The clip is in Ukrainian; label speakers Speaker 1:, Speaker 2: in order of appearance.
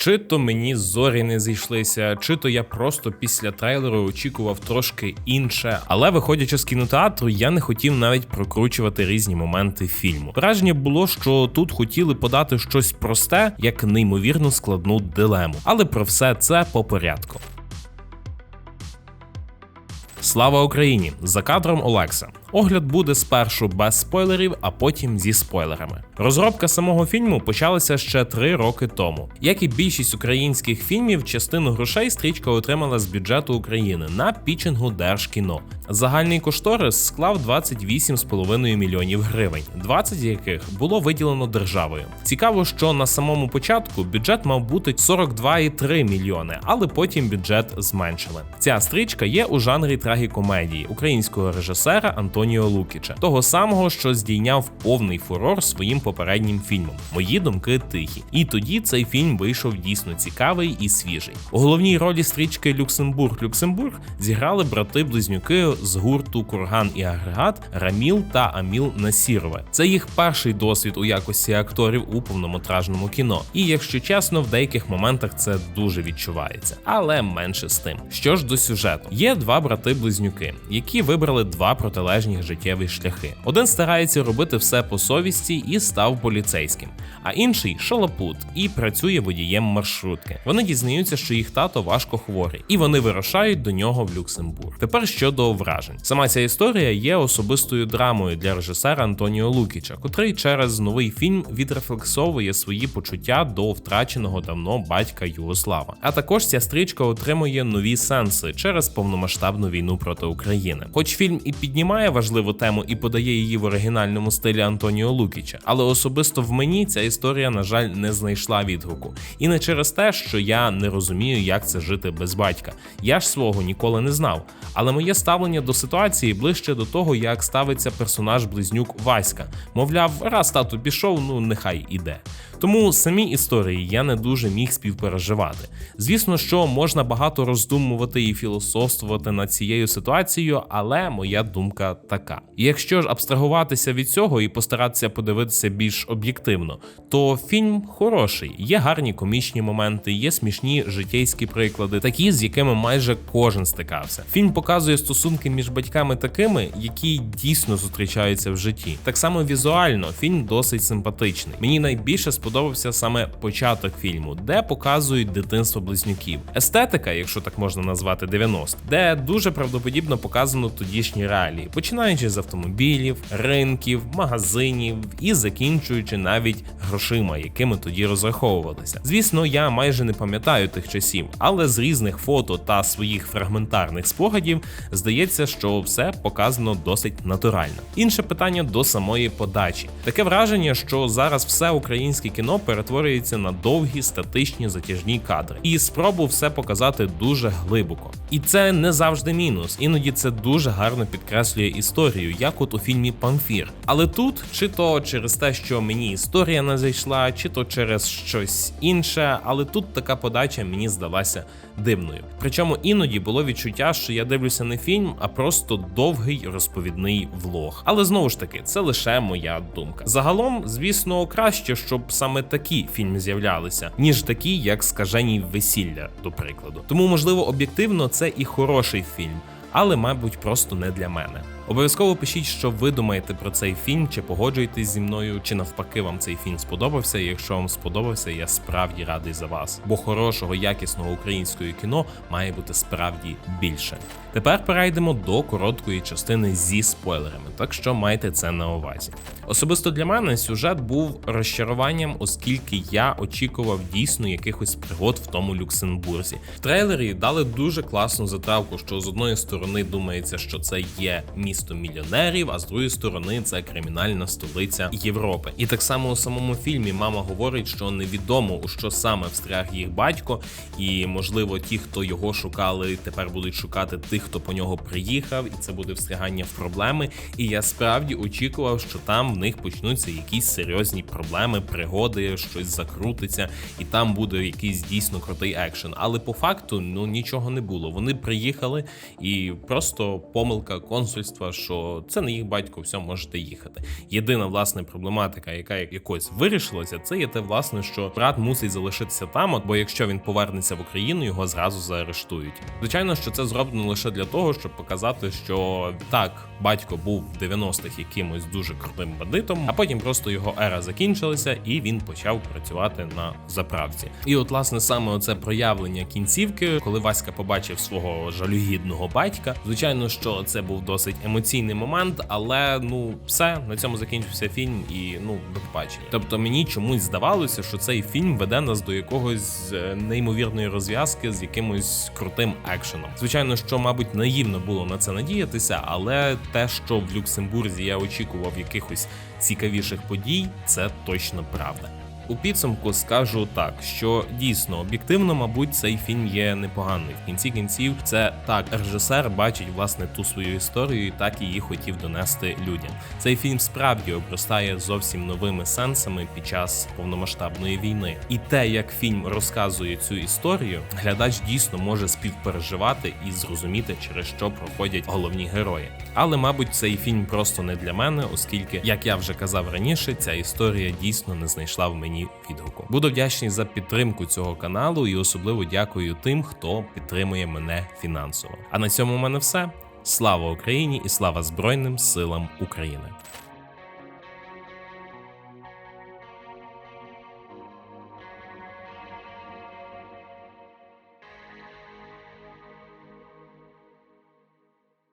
Speaker 1: Чи то мені зорі не зійшлися, чи то я просто після трейлеру очікував трошки інше. Але виходячи з кінотеатру, я не хотів навіть прокручувати різні моменти фільму. Враження було, що тут хотіли подати щось просте, як неймовірно складну дилему. Але про все це по порядку. Слава Україні! За кадром Олекса. Огляд буде спершу без спойлерів, а потім зі спойлерами. Розробка самого фільму почалася ще три роки тому. Як і більшість українських фільмів, частину грошей стрічка отримала з бюджету України на пічингу Держкіно. Загальний кошторис склав 28,5 мільйонів гривень, 20 яких було виділено державою. Цікаво, що на самому початку бюджет мав бути 42,3 мільйони, але потім бюджет зменшили. Ця стрічка є у жанрі трагікомедії українського режисера Антоніо Лукіча, того самого, що здійняв повний фурор своїм попереднім фільмом. Мої думки тихі. І тоді цей фільм вийшов дійсно цікавий і свіжий. У головній ролі стрічки Люксембург Люксембург зіграли брати-близнюки з гурту Курган і Агрегат Раміл та Аміл Насірове. Це їх перший досвід у якості акторів у повнометражному кіно. І якщо чесно, в деяких моментах це дуже відчувається, але менше з тим. Що ж до сюжету, є два брати-близнюки, які вибрали два протилежні життєві шляхи. Один старається робити все по совісті і став поліцейським, а інший шалапут і працює водієм маршрутки. Вони дізнаються, що їх тато важко хворий, і вони вирушають до нього в Люксембург. Тепер щодо вражень. Сама ця історія є особистою драмою для режисера Антоніо Лукіча, котрий через новий фільм відрефлексовує свої почуття до втраченого давно батька Югослава. А також ця стрічка отримує нові сенси через повномасштабну війну проти України. Хоч фільм і піднімає важливу тему і подає її в оригінальному стилі Антоніо Лукіча, але особисто в мені ця історія, на жаль, не знайшла відгуку. І не через те, що я не розумію, як це жити без батька. Я ж свого ніколи не знав. Але моє ставлення до ситуації ближче до того, як ставиться персонаж близнюк Васька. Мовляв, раз тату пішов, ну нехай іде. Тому самі історії я не дуже міг співпереживати. Звісно, що можна багато роздумувати і філософствувати над цією ситуацією, але моя думка така: якщо ж абстрагуватися від цього і постаратися подивитися більш об'єктивно, то фільм хороший, є гарні комічні моменти, є смішні життєйські приклади, такі з якими майже кожен стикався. Фільм показує стосунки між батьками такими, які дійсно зустрічаються в житті. Так само візуально фільм досить симпатичний. Мені найбільше сподобався саме початок фільму, де показують дитинство близнюків. Естетика, якщо так можна назвати 90, де дуже правдоподібно показано тодішні реалії, починаючи з автомобілів, ринків, магазинів і закінчуючи навіть грошима, якими тоді розраховувалися. Звісно, я майже не пам'ятаю тих часів, але з різних фото та своїх фрагментарних спогадів здається, що все показано досить натурально. Інше питання до самої подачі. Таке враження, що зараз все українське кіно перетворюється на довгі статичні затяжні кадри, і спробу все показати дуже глибоко. І це не завжди мінус, іноді це дуже гарно підкреслює історію, як от у фільмі Памфір. Але тут, чи то через те, що мені історія не зайшла, чи то через щось інше, але тут така подача мені здалася дивною. Причому іноді було відчуття, що я дивлюся не фільм, а просто довгий розповідний влог. Але знову ж таки, це лише моя думка. Загалом, звісно, краще, щоб саме такі фільми з'являлися, ніж такі, як скажені весілля, до прикладу. Тому, можливо, об'єктивно це і хороший фільм, але, мабуть, просто не для мене. Обов'язково пишіть, що ви думаєте про цей фільм, чи погоджуєтесь зі мною, чи навпаки вам цей фільм сподобався. Якщо вам сподобався, я справді радий за вас. Бо хорошого, якісного українського кіно має бути справді більше. Тепер перейдемо до короткої частини зі спойлерами, так що майте це на увазі. Особисто для мене сюжет був розчаруванням, оскільки я очікував дійсно якихось пригод в тому Люксембурзі. В трейлері дали дуже класну затравку, що з одної сторони думається, що це є місто мільйонерів, а з другої сторони це кримінальна столиця Європи. І так само у самому фільмі мама говорить, що невідомо у що саме встряг їх батько, і можливо ті, хто його шукали, тепер будуть шукати тих, хто по нього приїхав, і це буде встрягання в проблеми. І я справді очікував, що там в них почнуться якісь серйозні проблеми, пригоди, щось закрутиться, і там буде якийсь дійсно крутий екшен. Але по факту ну нічого не було. Вони приїхали і просто помилка консульства що це не їх батько, все можете їхати. Єдина власне проблематика, яка якось вирішилася, це є те, власне, що брат мусить залишитися там, бо якщо він повернеться в Україну, його зразу заарештують. Звичайно, що це зроблено лише для того, щоб показати, що так, батько був в 90-х якимось дуже крутим бандитом, а потім просто його ера закінчилася, і він почав працювати на заправці. І от, власне, саме оце проявлення кінцівки, коли Васька побачив свого жалюгідного батька. Звичайно, що це був досить емоційний момент, але ну все на цьому закінчився фільм, і ну до побачення. Тобто мені чомусь здавалося, що цей фільм веде нас до якогось е, неймовірної розв'язки з якимось крутим екшеном. Звичайно, що мабуть наївно було на це надіятися, але те, що в Люксембурзі я очікував якихось цікавіших подій, це точно правда. У підсумку скажу так, що дійсно об'єктивно, мабуть, цей фільм є непоганий. В кінці кінців це так, режисер бачить власне ту свою історію і так її хотів донести людям. Цей фільм справді обростає зовсім новими сенсами під час повномасштабної війни. І те, як фільм розказує цю історію, глядач дійсно може співпереживати і зрозуміти, через що проходять головні герої. Але, мабуть, цей фільм просто не для мене, оскільки, як я вже казав раніше, ця історія дійсно не знайшла в мені відгуку. Буду вдячний за підтримку цього каналу і особливо дякую тим, хто підтримує мене фінансово. А на цьому в мене все. Слава Україні і слава Збройним силам України.